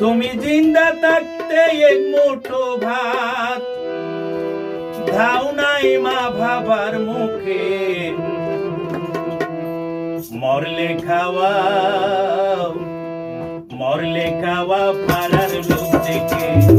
তুমি জিন্দা থাকতে এক মুঠো ভাত। ধাও নাই মা ভাবার মুখে। মরলে খাওয়াও, মরলে খাওয়া পাড়ার লোক দেখে।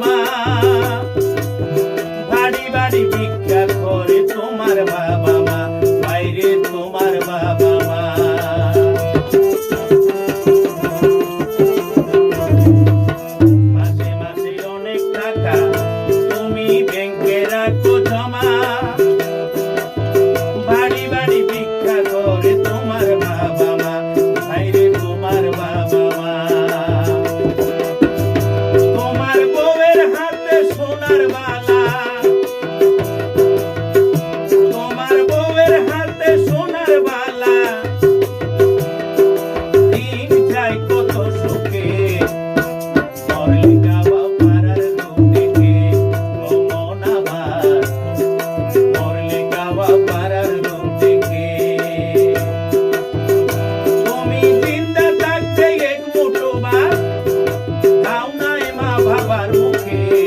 মা। বাড়ি বাড়ি ভিক্ষা করে তোমার বাবা। barbaro que